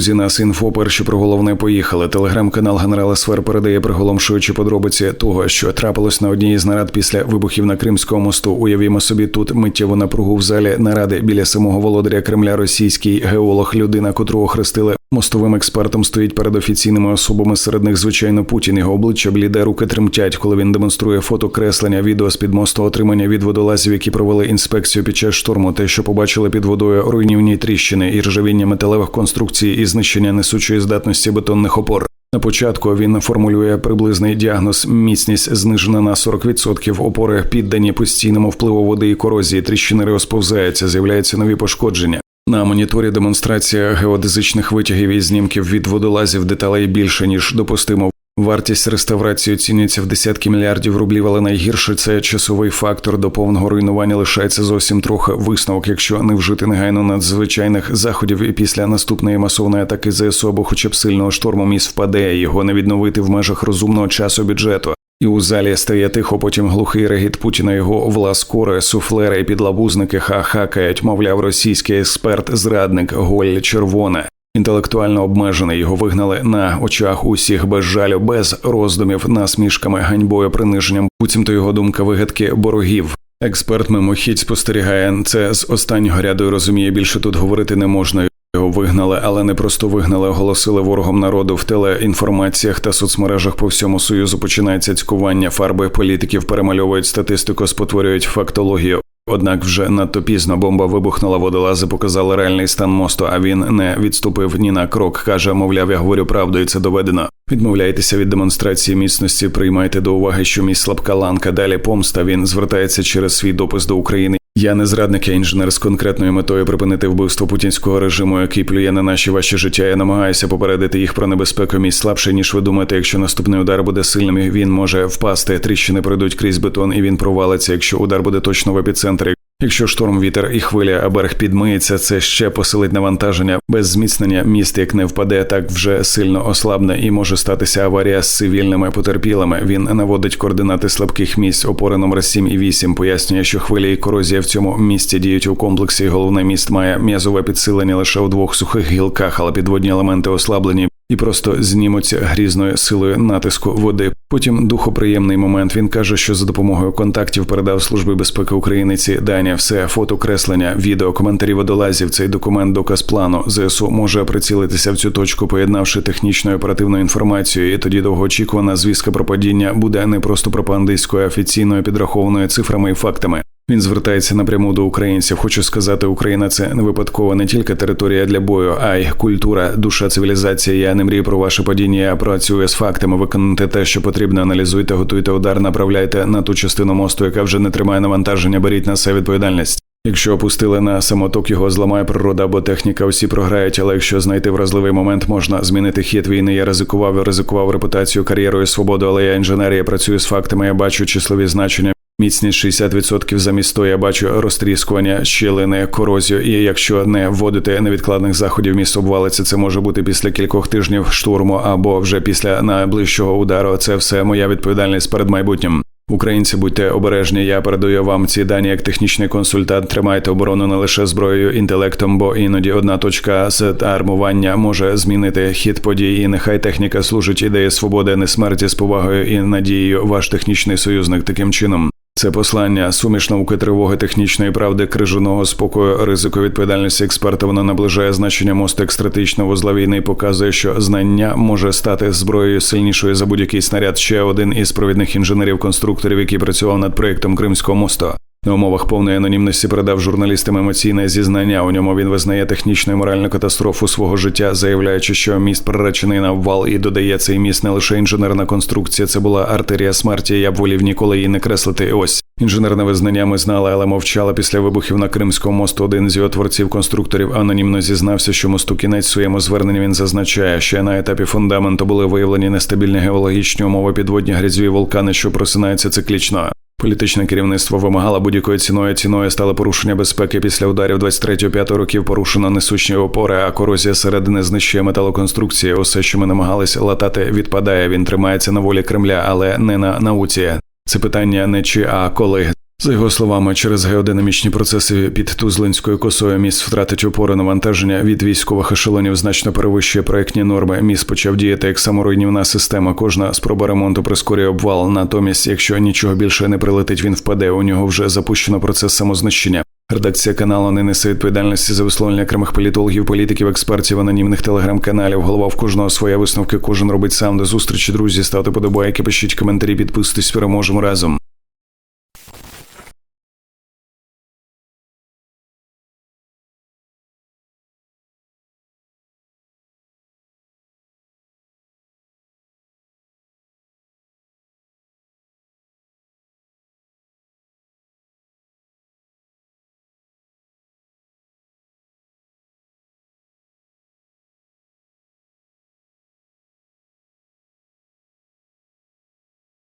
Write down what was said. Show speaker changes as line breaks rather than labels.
Друзі, нас інфо перші про головне поїхали. Телеграм-канал генерала Свер передає приголомшуючі подробиці того, що трапилось на одній із нарад після вибухів на Кримському мосту. Уявімо собі тут миттєву напругу в залі наради біля самого володаря Кремля, російський геолог, людина, котрого хрестили мостовим експертом, стоїть перед офіційними особами. Серед них, звичайно, Путін. Його обличчя бліде, руки тремтять, коли він демонструє фото креслення, відео з під мосту, отримання від водолазів, які провели інспекцію під час шторму. Те, що побачили під водою руйнівні тріщини і ржавіння металевих конструкцій і знищення несучої здатності бетонних опор. На початку він формулює приблизний діагноз: міцність знижена на 40%, опори піддані постійному впливу води і корозії. Тріщини розповзаються, з'являються нові пошкодження. На моніторі демонстрація геодезичних витягів і знімків від водолазів деталей більше ніж допустимо. Вартість реставрації оцінюється в десятки мільярдів рублів, але найгірше це часовий фактор до повного руйнування лишається зовсім трохи висновок, якщо не вжити негайно надзвичайних заходів і після наступної масовної атаки ЗСУ або хоча б сильного шторму міст впаде, його не відновити в межах розумного часу бюджету. І у залі стає тихо, потім глухий регіт Путіна, його власкори, суфлери і підлабузники ха-хакають, мовляв, російський експерт, зрадник, голь червона. Інтелектуально обмежений його вигнали на очах усіх без жалю, без роздумів, насмішками, ганьбою, приниженням. Буцімто його думка вигадки борогів. Експерт мимохідь спостерігає це з останнього ряду і розуміє, більше тут говорити не можна. Його вигнали, але не просто вигнали, оголосили ворогом народу в телеінформаціях та соцмережах по всьому союзу. Починається цькування фарби політиків, перемальовують статистику, спотворюють фактологію. Однак вже надто пізно бомба вибухнула, водолази показали реальний стан мосту. А він не відступив ні на крок. каже, мовляв, я говорю правду, і це доведено. Відмовляйтеся від демонстрації міцності. Приймайте до уваги, що мій слабка ланка. Далі помста. Він звертається через свій допис до України. Я не зрадник, я інженер з конкретною метою припинити вбивство путінського режиму, який плює на наші ваші життя. Я намагаюся попередити їх про небезпеку. Мій слабший, ніж ви думаєте. Якщо наступний удар буде сильним, він може впасти. Тріщини пройдуть крізь бетон, і він провалиться. Якщо удар буде точно в епіцентрі. Якщо шторм, вітер і хвиля, а берег підмиється, це ще посилить навантаження. Без зміцнення міст, як не впаде, так вже сильно ослабне і може статися аварія з цивільними потерпілими. Він наводить координати слабких місць опори номер 7 і 8, Пояснює, що хвиля і корозія в цьому місті діють у комплексі. Головне міст має м'язове підсилення лише у двох сухих гілках, але підводні елементи ослаблені і просто знімуться грізною силою натиску води. Потім духоприємний момент. Він каже, що за допомогою контактів передав служби безпеки України ці дані, все фото, креслення, відео, коментарі водолазів. Цей документ, доказ плану ЗСУ може прицілитися в цю точку, поєднавши технічну і оперативну інформацію. І тоді довгоочікувана звістка про падіння буде не просто пропагандистською, а офіційною підрахованою цифрами і фактами. Він звертається напряму до українців. Хочу сказати, Україна це не випадково не тільки територія для бою, а й культура, душа цивілізація. Я не мрію про ваше падіння. Я працюю з фактами. Виконуйте те, що потрібно. Аналізуйте, готуйте удар, направляйте на ту частину мосту, яка вже не тримає навантаження. Беріть на себе відповідальність. Якщо опустили на самоток, його зламає природа або техніка, усі програють. Але якщо знайти вразливий момент, можна змінити хід війни. Я ризикував, ризикував репутацію, кар'єрою, свободу, але я інженер, я працюю з фактами. Я бачу числові значення. Міцність 60% замість того я бачу розтріскування щілини, корозію. І якщо не вводити невідкладних заходів, міст обвалиться. Це може бути після кількох тижнів штурму або вже після найближчого удару. Це все моя відповідальність перед майбутнім. Українці, будьте обережні. Я передаю вам ці дані як технічний консультант. Тримайте оборону не лише зброєю, інтелектом, бо іноді одна точка з армування може змінити хід подій. І нехай техніка служить ідеї свободи, не смерті з повагою і надією. Ваш технічний союзник таким чином. Це послання суміш науки тривоги технічної правди, крижаного спокою, ризику відповідальності експерта. Воно наближає значення мосту як стратегічного вузла війни і показує, що знання може стати зброєю сильнішою за будь-який снаряд. Ще один із провідних інженерів-конструкторів, який працював над проєктом Кримського мосту. На умовах повної анонімності передав журналістам емоційне зізнання. У ньому він визнає технічну і моральну катастрофу свого життя, заявляючи, що міст приречений на ввал і додає цей міст не лише інженерна конструкція, це була артерія смерті. Я б волів ніколи її не креслити. Ось інженерне визнання ми знали, але мовчали після вибухів на Кримському мосту. Один з його творців конструкторів анонімно зізнався, що мосту кінець своєму зверненні він зазначає, що на етапі фундаменту були виявлені нестабільні геологічні умови підводні грязьові вулкани, що просинаються циклічно. Політичне керівництво вимагало будь-якою ціною. Ціною стало порушення безпеки після ударів 23-5 років. Порушено несучні опори, а корозія середини знищує металоконструкції. Усе, що ми намагалися латати, відпадає. Він тримається на волі Кремля, але не на науці. Це питання не чи а коли. За його словами, через геодинамічні процеси під Тузлинською косою міст втратить опору навантаження від військових ешелонів значно перевищує проектні норми. Міст почав діяти як саморуйнівна система. Кожна спроба ремонту прискорює обвал. Натомість, якщо нічого більше не прилетить, він впаде. У нього вже запущено процес самознищення. Редакція каналу не несе відповідальності за висловлення окремих політологів, політиків, експертів, анонімних телеграм-каналів. Голова в кожного своя висновки. Кожен робить сам до зустрічі. Друзі, ставте подобайки, пишіть коментарі, підписуйтесь. Переможемо разом.